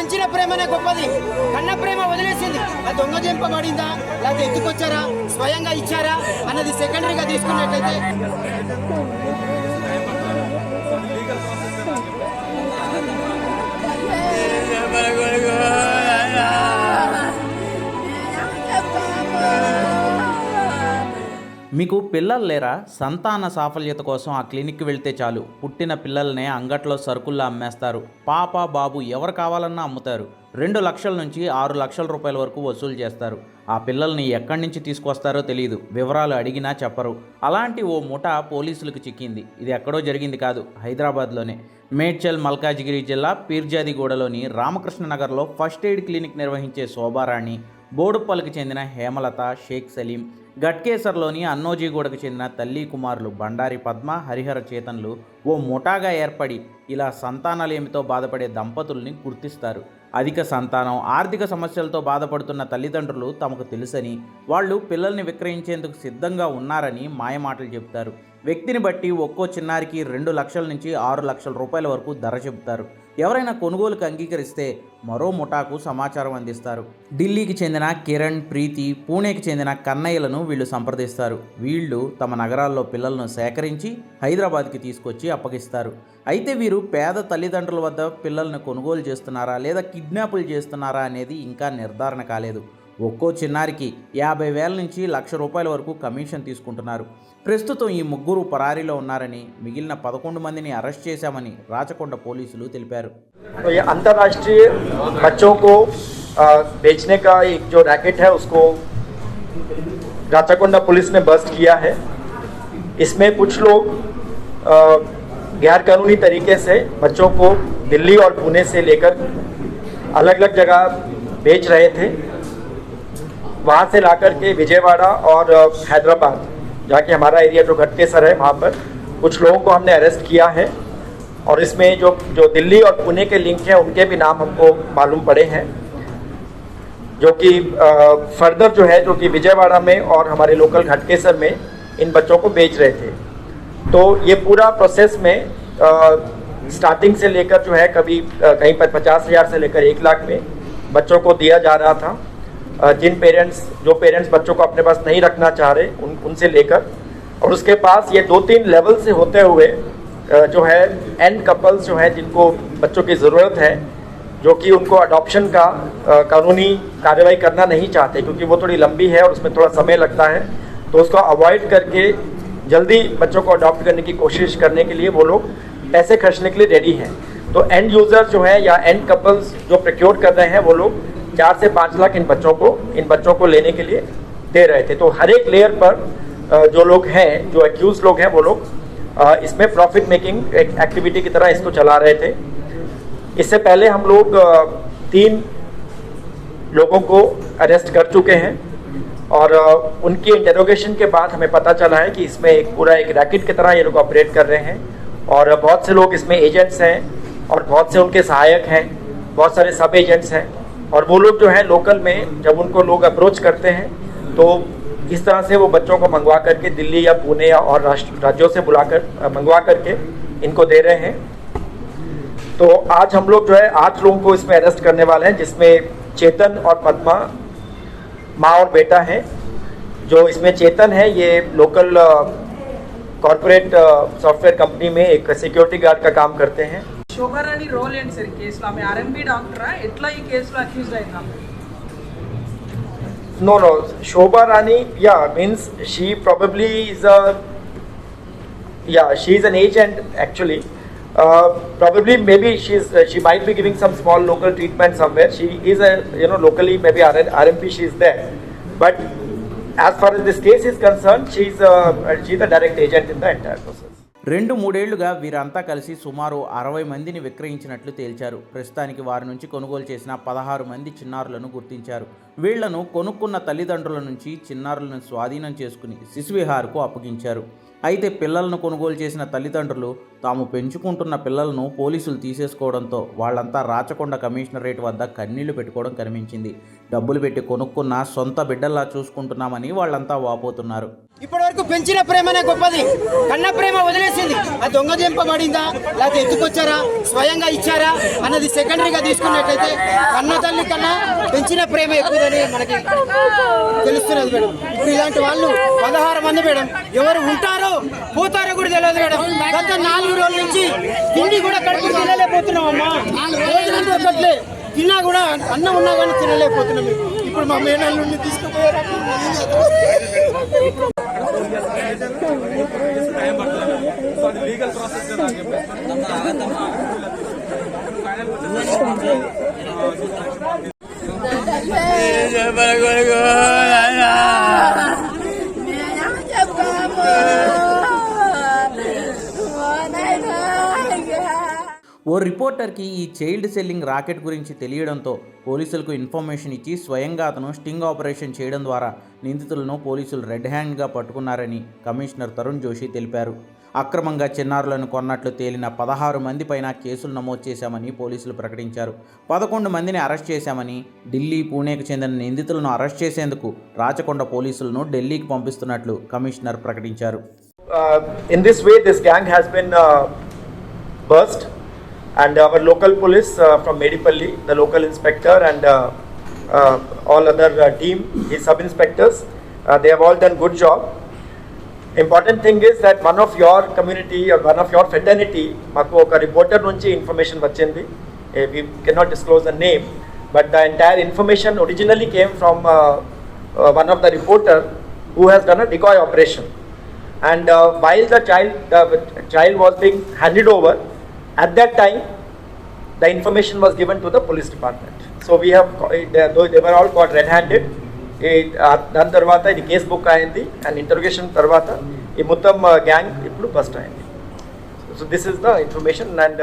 పెంచిన ప్రేమనే గొప్పది. కన్న ప్రేమ వదిలేసింది. అది దొంగ దింపబడిందా లేకపోతే ఎత్తుకొచ్చారా? స్వయంగా ఇచ్చారా? అన్నది సెకండరీగా తీసుకున్నట్లయితే. మీకు పిల్లలు లేరా? సంతాన సాఫల్యత కోసం ఆ క్లినిక్కి వెళ్తే చాలు. పుట్టిన పిల్లల్నే అంగట్లో సరుకుల్లో అమ్మేస్తారు. పాప బాబు ఎవరు కావాలన్నా అమ్ముతారు. రెండు లక్షల నుంచి ఆరు లక్షల రూపాయల వరకు వసూలు చేస్తారు. ఆ పిల్లల్ని ఎక్కడి నుంచి తీసుకొస్తారో తెలియదు వివరాలు అడిగినా చెప్పరు. అలాంటి ఓ ముఠ పోలీసులకు చిక్కింది. ఇది ఎక్కడో జరిగింది కాదు. హైదరాబాద్లోనే. మేడ్చల్ మల్కాజిగిరి జిల్లా పీర్జాదిగూడలోని రామకృష్ణ నగర్లో ఫస్ట్ ఎయిడ్ క్లినిక్ నిర్వహించే శోభారాణి బోడుప్పల్కి చెందిన హేమలత షేక్ సలీం గట్కేసర్లోని అన్నోజీగూడకు చెందిన తల్లి కుమారులు బండారి పద్మ హరిహర చేతన్లు ఓ ముఠాగా ఏర్పడి ఇలా సంతానలేమితో బాధపడే దంపతుల్ని గుర్తిస్తారు. అధిక సంతానం ఆర్థిక సమస్యలతో బాధపడుతున్న తల్లిదండ్రులు తమకు తెలుసని వాళ్ళు పిల్లల్ని విక్రయించేందుకు సిద్ధంగా ఉన్నారని మాయమాటలు చెబుతారు. వ్యక్తిని బట్టి ఒక్కో చిన్నారికి రెండు లక్షల నుంచి ఆరు లక్షల రూపాయల వరకు ధర చెబుతారు. ఎవరైనా కొనుగోలుకు అంగీకరిస్తే మరో ముఠాకు సమాచారం అందిస్తారు. ఢిల్లీకి చెందిన కిరణ్ ప్రీతి పూణేకి చెందిన కన్నయ్యలను వీళ్ళు సంప్రదిస్తారు. వీళ్ళు తమ నగరాల్లో పిల్లలను సేకరించి హైదరాబాద్కి తీసుకొచ్చి అప్పగిస్తారు. అయితే వీరు పేద తల్లిదండ్రుల వద్ద పిల్లలను కొనుగోలు చేస్తున్నారా లేదా కిడ్నాపులు చేస్తున్నారా అనేది ఇంకా నిర్ధారణ కాలేదు. ఒక్కో చిన్నారికి యాభై వేల నుంచి లక్ష రూపాయల వరకు కమిషన్ తీసుకుంటున్నారు ప్రస్తుతం ఈ ముగ్గురు పరారీలో ఉన్నారని మిగిలిన పదకొండు మందిని అరెస్ట్ చేశామని రాచకొండ పోలీసులు తెలిపారు तो ये अंतर्राष्ट्रीय बच्चों को अ, बेचने का एक जो रैकेट है उसको राचाकोंडा पुलिस ने बस्ट किया है इसमें कुछ लोग अ, गैर कानूनी तरीके से बच्चों को दिल्ली और पुणे से लेकर अलग अलग जगह बेच रहे थे वहाँ से लाकर के विजयवाड़ा और हैदराबाद जहाँ की हमारा एरिया जो घटकेसर है वहाँ पर कुछ लोगों को हमने अरेस्ट किया है। और इसमें जो जो दिल्ली और पुणे के लिंक हैं उनके भी नाम हमको मालूम पड़े हैं। जो कि फर्दर जो है जो कि विजयवाड़ा में और हमारे लोकल घटकेसर में इन बच्चों को बेच रहे थे। तो ये पूरा प्रोसेस में स्टार्टिंग से लेकर जो है कभी अ, कहीं पर पचास हज़ार से लेकर एक लाख में बच्चों को दिया जा रहा था। जिन पेरेंट्स जो पेरेंट्स बच्चों को अपने पास नहीं रखना चाह रहे, उन, उनसे लेकर। और उसके पास ये दो तीन लेवल से होते हुए जो है एन कपल्स जो हैं, जिनको बच्चों की ज़रूरत है, जो कि उनको अडॉप्शन का कानूनी कार्रवाई करना नहीं चाहते, क्योंकि वो थोड़ी लंबी है और उसमें थोड़ा समय लगता है तो उसको अवॉइड करके जल्दी बच्चों को अडॉप्ट करने की कोशिश करने के लिए वो लोग पैसे खर्चने के लिए रेडी हैं। तो एंड यूज़र जो है या एंड कपल्स जो प्रिक्योर कर रहे हैं, वो लोग चार से पाँच लाख इन बच्चों को, इन बच्चों को लेने के लिए दे रहे थे। तो हर एक लेयर पर जो लोग हैं, जो एक्यूज लोग हैं वो लोग इसमें प्रॉफिट मेकिंग एक एक्टिविटी की तरह इसको चला रहे थे। इससे पहले हम लोग तीन लोगों को अरेस्ट कर चुके हैं और उनकी इंटेरोगेशन के बाद हमें पता चला है कि इसमें एक पूरा एक रैकेट की तरह ये लोग ऑपरेट कर रहे हैं और बहुत से लोग इसमें एजेंट्स हैं और बहुत से उनके सहायक हैं, बहुत सारे सब एजेंट्स हैं। और वो लोग जो है लोकल में, जब उनको लोग अप्रोच करते हैं तो इस तरह से वो बच्चों को मंगवा करके दिल्ली या पुणे या और राष्ट्र, राज्यों से बुलाकर मंगवा करके इनको दे रहे हैं। तो आज हम लोग जो है आठ लोगों को इसमें अरेस्ट करने वाले हैं, जिसमें चेतन और पद्मा, माँ और बेटा हैं। जो इसमें चेतन है, ये लोकल कॉरपोरेट सॉफ्टवेयर कंपनी में एक सिक्योरिटी गार्ड का काम करते हैं। శోభారాణి రోల్ ఏంటి సార్ ఈ కేసులో ఆమె ఆర్ఎంపీ డాక్టరా ఎట్లా ఈ కేసులో అక్యూజ్ అయిందా No, no, Shobha Rani, yeah, means she probably is a, yeah, she is an agent actually. Uh, probably maybe she's uh, she might be giving some small local treatment somewhere. She is a you know locally maybe RN, RMP she is there, but as far as this case is concerned, she's uh, she's a direct agent in the entire process. రెండు మూడేళ్ళుగా వీరంతా కలిసి సుమారు అరవై మందిని విక్రయించినట్లు తేల్చారు. ప్రస్తుతానికి వారి నుంచి కొనుగోలు చేసిన పదహారు మంది చిన్నారులను గుర్తించారు. వీళ్ళను కొనుక్కున్న తల్లిదండ్రుల నుంచి చిన్నారులను స్వాధీనం చేసుకుని శిశువిహార్కు అప్పగించారు. అయితే పిల్లలను కొనుగోలు చేసిన తల్లిదండ్రులు తాము పెంచుకుంటున్న పిల్లలను పోలీసులు తీసేసుకోవడంతో వాళ్ళంతా రాచకొండ కమిషనరేట్ వద్ద కన్నీళ్ళు పెట్టుకోవడం కనిపించింది. డబ్బులు పెట్టి కొనుక్కున్న సొంత బిడ్డల్లా చూసుకుంటున్నామని వాళ్ళంతా వాపోతున్నారు. ఇప్పటి వరకు పెంచిన ప్రేమనే గొప్పది. కన్న ప్రేమ వదిలేసింది. అది దొంగదింపబడిందా లేకపోతే ఎత్తుకొచ్చారా? స్వయంగా ఇచ్చారా? అన్నది సెకండరీగా తీసుకున్నట్లయితే కన్న తల్లి కన్నా పెంచిన ప్రేమ ఎక్కువదని మనకి తెలుస్తున్నది మేడం. ఇప్పుడు ఇలాంటి వాళ్ళు పదహారు మంది మేడం. ఎవరు ఉంటారో పోతారో కూడా తెలియదు మేడం. గత నాలుగు రోజుల నుంచి తిండి కూడా కడుపు తినలేకపోతున్నాం అమ్మా. దొరకట్లే తిన్నా కూడా అన్నం ఉన్నా కానీ తినలేకపోతున్నాం ఇప్పుడు మా మేనాల నుండి తీసుకుపోయారు. రిపోర్టర్కి ఈ చైల్డ్ సెల్లింగ్ రాకెట్ గురించి తెలియడంతో పోలీసులకు ఇన్ఫర్మేషన్ ఇచ్చి స్వయంగా అతను స్టింగ్ ఆపరేషన్ చేయడం ద్వారా నిందితులను పోలీసులు రెడ్ హ్యాండ్గా పట్టుకున్నారని కమిషనర్ తరుణ్ జోషి తెలిపారు. అక్రమంగా చిన్నారులను కొన్నట్లు తేలిన పదహారు మంది పైన కేసులు నమోదు చేశామని పోలీసులు ప్రకటించారు. పదకొండు మందిని అరెస్ట్ చేశామని ఢిల్లీ పూణేకు చెందిన నిందితులను అరెస్ట్ చేసేందుకు రాచకొండ పోలీసులను ఢిల్లీకి పంపిస్తున్నట్లు కమిషనర్ ప్రకటించారు. In this way this gang has been bust and our local police uh, from Medipalli, the local inspector, and uh, uh, all other uh, team, his sub inspectors, uh, they have all done good job. Important thing is that one of your community or one of your fraternity, మాకు ఒక reporter నుంచి information వచ్చింది we cannot disclose the name, but the entire information originally came from uh, uh, one of the reporter who has done a decoy operation and uh, while the child the child at that time the information was given to the police department so we have they, though they were all caught red handed దాని తర్వాత ఇది case book అయింది and interrogation తర్వాత ఈ మొత్తం gang ఇప్పుడు bust అయింది so this is the information and